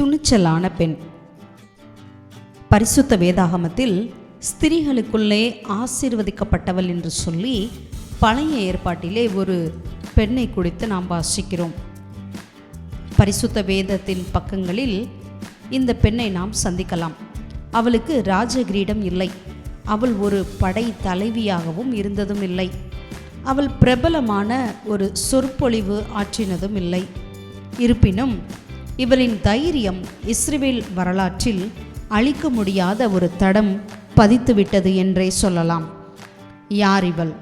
துணிச்சலான பெண். பரிசுத்த வேதாகமத்தில் ஸ்திரீகளுக்குள்ளே ஆசீர்வதிக்கப்பட்டவள் என்று சொல்லி பழைய ஏற்பாட்டிலே ஒரு பெண்ணை குறித்து நாம் வாசிக்கிறோம். பரிசுத்த வேதத்தின் பக்கங்களில் இந்த பெண்ணை நாம் சந்திக்கலாம். அவளுக்கு ராஜகிரீடம் இல்லை. அவள் ஒரு படை தலைவியாகவும் இருந்ததும் இல்லை. அவள் பிரபலமான ஒரு சொற்பொழிவு ஆற்றினதும் இல்லை. இருப்பினும் இவரின் தைரியம் இஸ்ரேல் வரலாற்றில் அழிக்க முடியாத ஒரு தடம் பதித்துவிட்டது என்றே சொல்லலாம். யார் இவள்?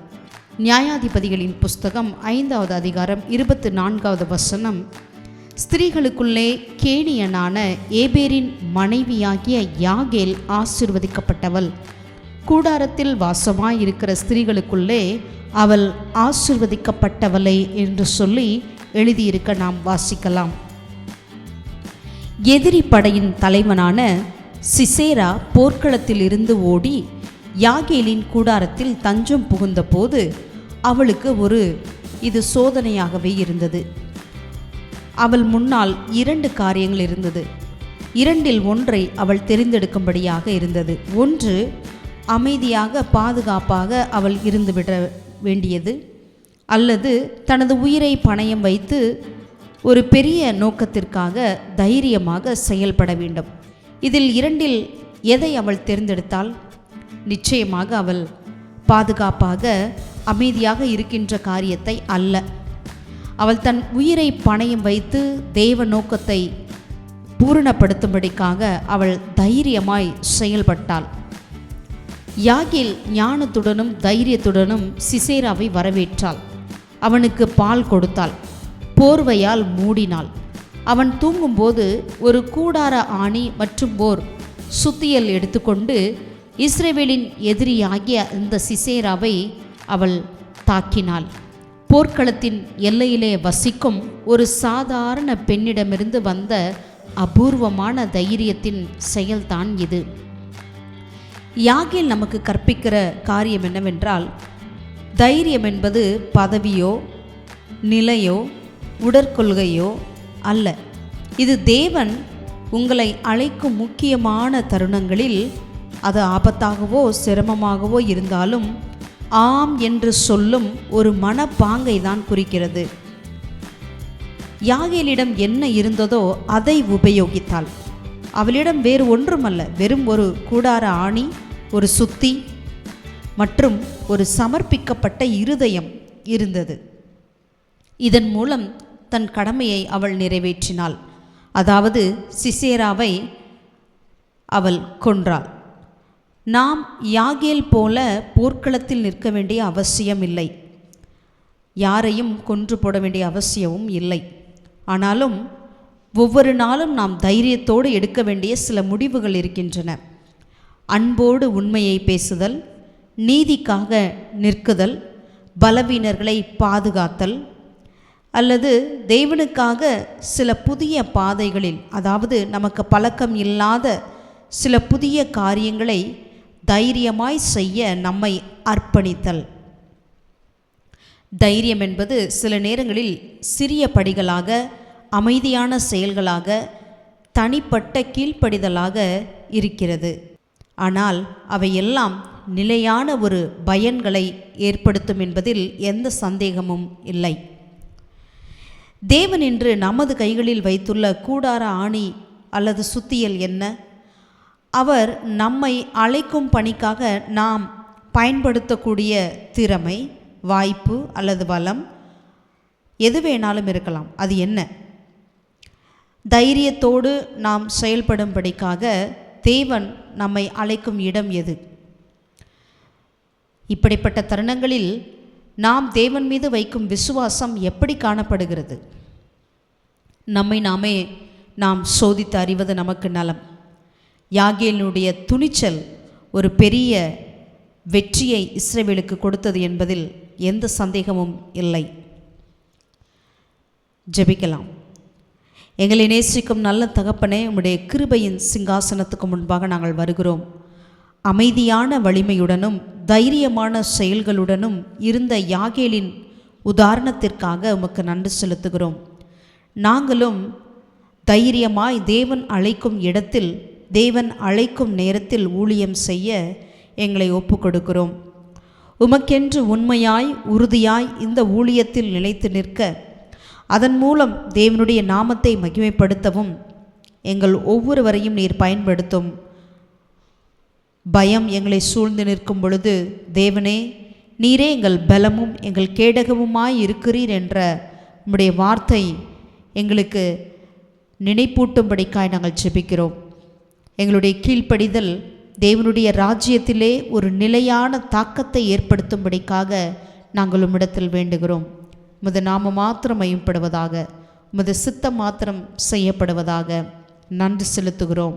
நியாயாதிபதிகளின் புஸ்தகம் ஐந்தாவது அதிகாரம் இருபத்து நான்காவது வசனம். ஸ்திரீகளுக்குள்ளே கேணியனான ஏபேரின் மனைவியாகிய யாகேல் ஆசிர்வதிக்கப்பட்டவள். கூடாரத்தில் வாசமாயிருக்கிற ஸ்திரீகளுக்குள்ளே அவள் ஆசிர்வதிக்கப்பட்டவளை என்று சொல்லி எழுதியிருக்க நாம் வாசிக்கலாம். எதிரி படையின் தலைவனான சிசேரா போர்க்களத்தில் இருந்து ஓடி யாகேலின் கூடாரத்தில் தஞ்சம் புகுந்தபோது அவளுக்கு ஒரு இது சோதனையாகவே இருந்தது. அவள் முன்னால் இரண்டு காரியங்கள் இருந்தது. இரண்டில் ஒன்றை அவள் தெரிந்தெடுக்கும்படியாக இருந்தது. ஒன்று அமைதியாக பாதுகாப்பாக அவள் இருந்துவிட வேண்டியது. அல்லது தனது உயிரை பணயம் வைத்து ஒரு பெரிய நோக்கத்திற்காக தைரியமாக செயல்பட வேண்டும். இதில் இரண்டில் எதை அவள் தேர்ந்தெடுத்தால் நிச்சயமாக அவள் பாதுகாப்பாக அமைதியாக இருக்கின்ற காரியத்தை அல்ல. அவள் தன் உயிரை பணையம் வைத்து தெய்வ நோக்கத்தை பூரணப்படுத்தும்படிக்காக அவள் தைரியமாய் செயல்பட்டாள். யாகில் ஞானத்துடனும் தைரியத்துடனும் சிசேராவை வரவேற்றாள். அவனுக்கு பால் கொடுத்தாள். போர்வையால் மூடினாள். அவன் தூங்கும்போது ஒரு கூடார ஆணி மற்றும் ஓர் சுத்தியல் எடுத்துக்கொண்டு இஸ்ரேவேலின் எதிரியாகிய இந்த சிசேராவை அவள் தாக்கினாள். போர்க்களத்தின் எல்லையிலே வசிக்கும் ஒரு சாதாரண பெண்ணிடமிருந்து வந்த அபூர்வமான தைரியத்தின் செயல்தான் இது. யாகில் நமக்கு கற்பிக்கிற காரியம் என்னவென்றால் தைரியம் என்பது பதவியோ நிலையோ உடற்கொள்கையோ அல்ல. இது தேவன் உங்களை அழைக்கும் முக்கியமான தருணங்களில் அது ஆபத்தாகவோ சிரமமாகவோ இருந்தாலும் ஆம் என்று சொல்லும் ஒரு மனப்பாங்கை தான் குறிக்கிறது. யாகேலிடம் என்ன இருந்ததோ அதை உபயோகித்தாள். அவளிடம் வேறு ஒன்றுமல்ல வெறும் ஒரு கூடார ஆணி ஒரு சுத்தி மற்றும் ஒரு சமர்ப்பிக்கப்பட்ட இருதயம் இருந்தது. இதன் மூலம் தன் கடமையை அவள் நிறைவேற்றினாள். அதாவது சிசேராவை அவள் கொன்றாள். நாம் யாகேல் போல போர்க்களத்தில் நிற்க வேண்டிய அவசியம் இல்லை யாரையும் கொன்று போட வேண்டிய அவசியமும் இல்லை. ஆனாலும் ஒவ்வொரு நாளும் நாம் தைரியத்தோடு எடுக்க வேண்டிய சில முடிவுகள் இருக்கின்றன. அன்போடு உண்மையை பேசுதல் நீதிக்காக நிற்குதல் பலவீனர்களை பாதுகாத்தல் அல்லது தேவனுக்காக சில புதிய பாதைகளில் அதாவது நமக்கு பழக்கம் இல்லாத சில புதிய காரியங்களை தைரியமாய் செய்ய நம்மை அர்ப்பணித்தல். தைரியம் என்பது சில நேரங்களில் சிறிய படிகளாக அமைதியான செயல்களாக தனிப்பட்ட கீழ்ப்படிதலாக இருக்கிறது. ஆனால் அவையெல்லாம் நிலையான ஒரு பயன்களை ஏற்படுத்தும் என்பதில் எந்த சந்தேகமும் இல்லை. தேவன் இன்று நமது கைகளில் வைத்துள்ள கூடார ஆணி அல்லது சுத்தியல் என்ன? அவர் நம்மை அழைக்கும் பணிக்காக நாம் பயன்படுத்தக்கூடிய திறமை வாய்ப்பு அல்லது வளம் எது வேணாலும் இருக்கலாம். அது என்ன? தைரியத்தோடு நாம் செயல்படும்படிக்காக தேவன் நம்மை அழைக்கும் இடம் எது? இப்படிப்பட்ட தருணங்களில் நாம் தேவன் மீது வைக்கும் விசுவாசம் எப்படி காணப்படுகிறது? நம்மை நாமே நாம் சோதித்து அறிவது நமக்கு நலம். யாகேலினுடைய துணிச்சல் ஒரு பெரிய வெற்றியை இஸ்ரேவேலுக்கு கொடுத்தது என்பதில் எந்த சந்தேகமும் இல்லை. ஜெபிக்கலாம். எங்களை நேசிக்கும் நல்ல தகப்பனே உம்முடைய கிருபையின் சிங்காசனத்துக்கு முன்பாக நாங்கள் வருகிறோம். அமைதியான வலிமையுடனும் தைரியமான செயல்களுடனும் இருந்த யாகேலின் உதாரணத்திற்காக உமக்கு நன்றி செலுத்துகிறோம். நாங்களும் தைரியமாய் தேவன் அழைக்கும் இடத்தில் தேவன் அழைக்கும் நேரத்தில் ஊழியம் செய்ய எங்களை ஒப்பு கொடுக்கிறோம் உமக்கென்று உண்மையாய் உறுதியாய் இந்த ஊழியத்தில் நிலைத்து நிற்க அதன் மூலம் தேவனுடைய நாமத்தை மகிமைப்படுத்தவும் எங்கள் ஒவ்வொருவரையும் நீர் பயன்படுத்தும். பயம் எங்களை சூழ்ந்து நிற்கும் பொழுது தேவனே நீரே எங்கள் பலமும் எங்கள் கேடகமுமாய் இருக்கிறீர் என்ற உம்முடைய வார்த்தை எங்களுக்கு நினைப்பூட்டும்படிக்காய் நாங்கள் ஜெபிக்கிறோம். எங்களுடைய கீழ்ப்படிதல் தேவனுடைய ராஜ்யத்திலே ஒரு நிலையான தாக்கத்தை ஏற்படுத்தும்படிக்காக நாங்கள் உம்மிடத்தில் வேண்டுகிறோம். உமது நாம மாத்திரம் ஐயப்படுவதாக உமது சித்தம் மாத்திரம் செய்யப்படுவதாக நன்றி செலுத்துகிறோம்.